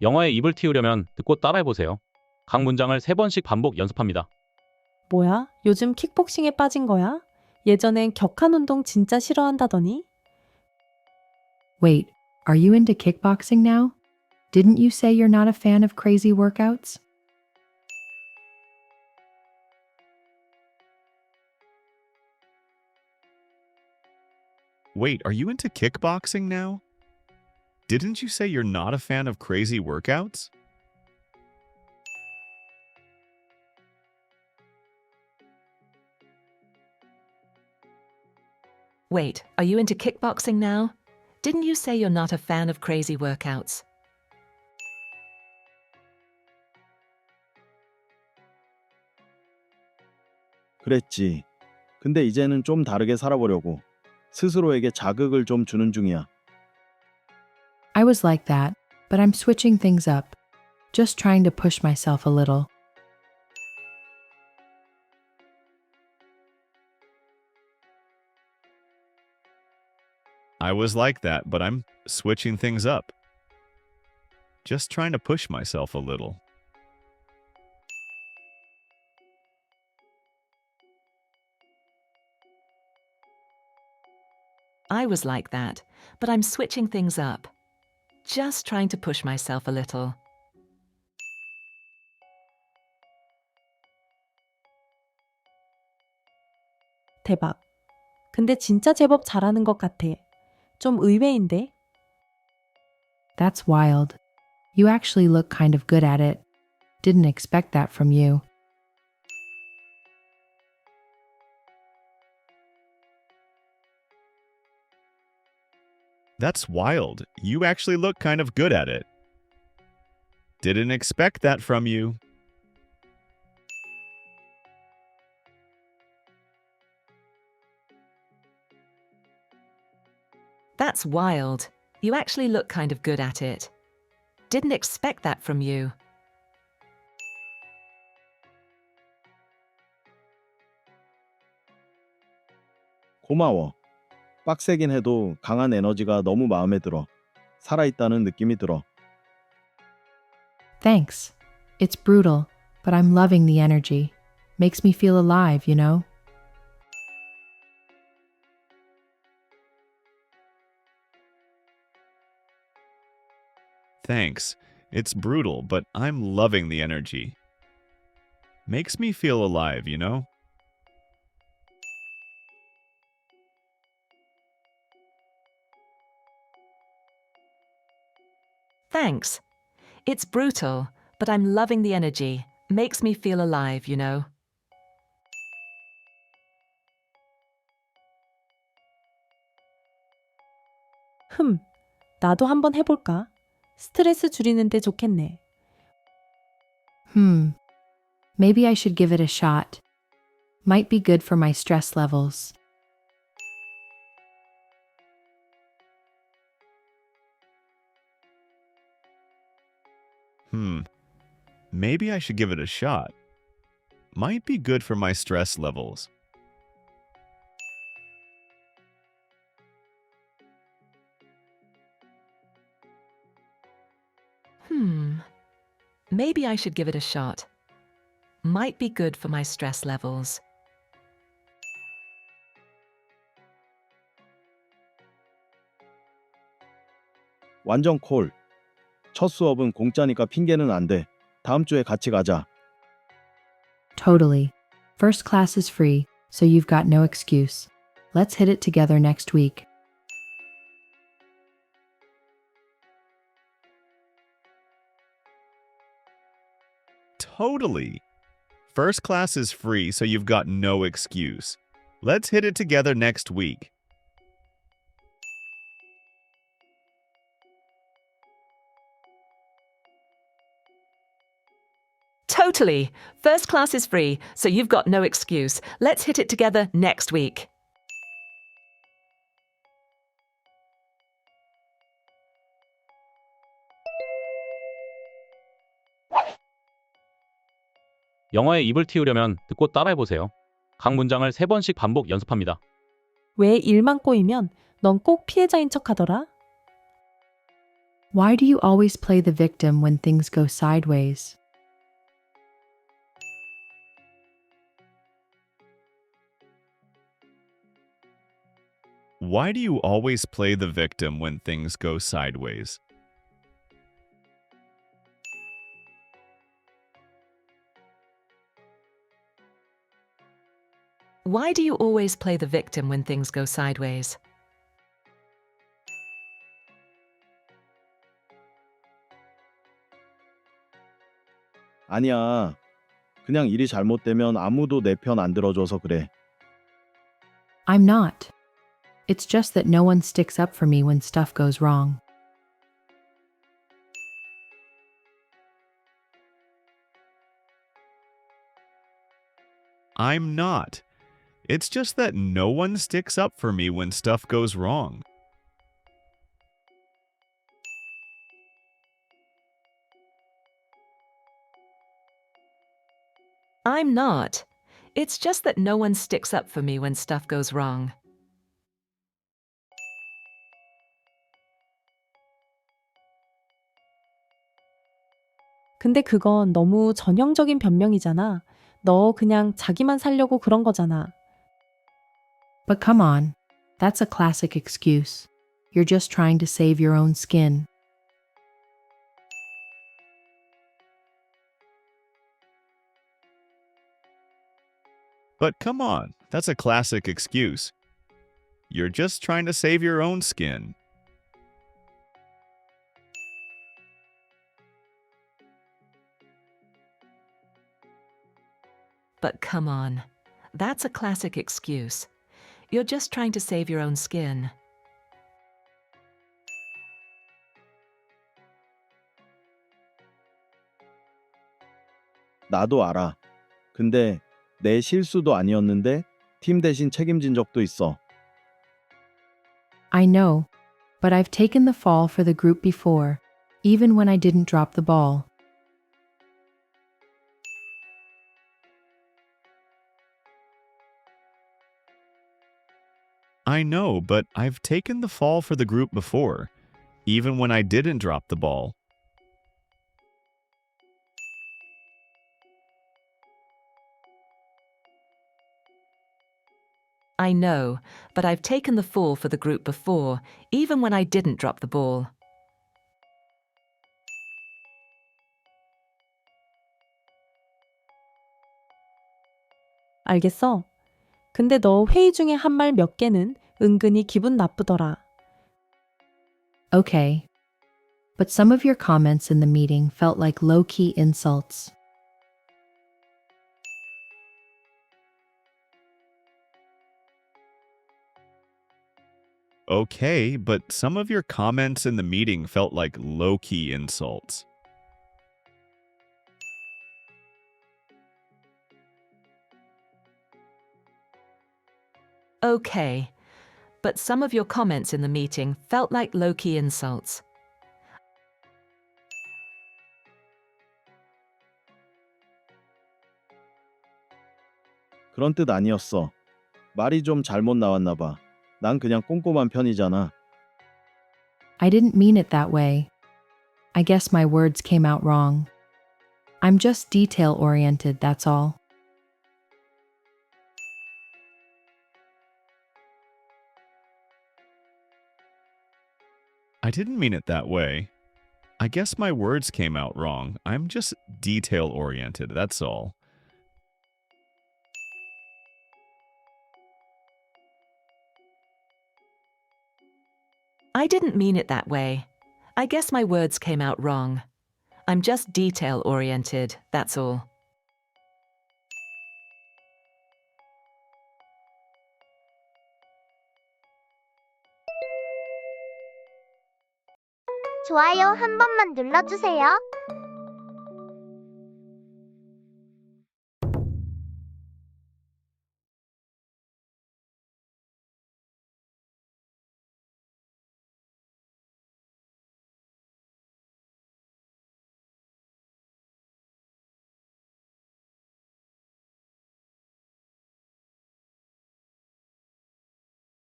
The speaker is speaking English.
영어에 입을 틔우려면 듣고 따라해보세요. 각 문장을 세 번씩 반복 연습합니다. 뭐야? 요즘 킥복싱에 빠진 거야? 예전엔 격한 운동 진짜 싫어한다더니? Wait, are you into kickboxing now? Didn't you say you're not a fan of crazy workouts? Wait, are you into kickboxing now? Didn't you say you're not a fan of crazy workouts? Wait, are you into kickboxing now? Didn't you say you're not a fan of crazy workouts? 그랬지. 근데 이제는 좀 다르게 살아보려고. 스스로에게 자극을 좀 주는 중이야. I was like that, but I'm switching things up. Just trying to push myself a little. I was like that, but I'm switching things up. Just trying to push myself a little. I was like that, but I'm switching things up Just trying to push myself a little. 대박. 근데 진짜 제법 잘하는 것 같아. 좀 의외인데? That's wild. You actually look kind of good at it. Didn't expect that from you. That's wild. You actually look kind of good at it. Didn't expect that from you. That's wild. You actually look kind of good at it. Didn't expect that from you. 고마워. 빡세긴 해도 강한 에너지가 너무 마음에 들어. 살아있다는 느낌이 들어. Thanks. It's brutal, but I'm loving the energy. Makes me feel alive, you know? Thanks. It's brutal, but I'm loving the energy. Makes me feel alive, you know? Thanks. It's brutal, but I'm loving the energy. Makes me feel alive, you know. 흠, 나도 한번 해볼까? 스트레스 줄이는데 좋겠네. Hmm. Maybe I should give it a shot. Might be good for my stress levels. Hmm. Maybe I should give it a shot. Might be good for my stress levels. Hmm. Maybe I should give it a shot. Might be good for my stress levels. 완전 콜. 첫 수업은 공짜니까 핑계는 안 돼. 다음 주에 같이 가자. Totally. First class is free, so you've got no excuse. Let's hit it together next week. Totally. First class is free, so you've got no excuse. Let's hit it together next week. Totally. First class is free, so you've got no excuse. Let's hit it together next week. 영어에 입을 틔우려면 듣고 따라해보세요. 각 문장을 세 번씩 반복 연습합니다. 왜 일만 꼬이면 넌 꼭 피해자인 척 하더라? Why do you always play the victim when things go sideways? Why do you always play the victim when things go sideways? Why do you always play the victim when things go sideways? 아니야. 그냥 일이 잘못되면 아무도 내 편 안 들어줘서 그래. I'm not. It's just that no one sticks up for me when stuff goes wrong. I'm not. It's just that no one sticks up for me when stuff goes wrong. I'm not. It's just that no one sticks up for me when stuff goes wrong. 근데 그건 너무 전형적인 변명이잖아. 너 그냥 자기만 살려고 그런 거잖아. But come on, that's a classic excuse. You're just trying to save your own skin. But come on, that's a classic excuse. You're just trying to save your own skin. But come on. That's a classic excuse. You're just trying to save your own skin. 나도 알아. 근데 내 실수도 아니었는데 팀 대신 책임진 적도 있어. I know, but I've taken the fall for the group before, even when I didn't drop the ball. I know, but I've taken the fall for the group before, even when I didn't drop the ball. I know, but I've taken the fall for the group before, even when I didn't drop the ball. 알겠어. 근데 너 회의 중에 한 말 몇 개는 은근히 기분 나쁘더라. Okay. But some of your comments in the meeting felt like low key insults. Okay, but some of your comments in the meeting felt like low key insults. Okay, but some of your comments in the meeting felt like low key insults. 그런 뜻 아니었어. 말이 좀 잘못 나왔나 봐. 난 그냥 꼼꼼한 편이잖아. I didn't mean it that way. I guess my words came out wrong. I'm just detail oriented, that's all. I didn't mean it that way. I guess my words came out wrong. I'm just detail oriented, that's all. I didn't mean it that way. I guess my words came out wrong. I'm just detail oriented, that's all. 좋아요 한 번만 눌러주세요.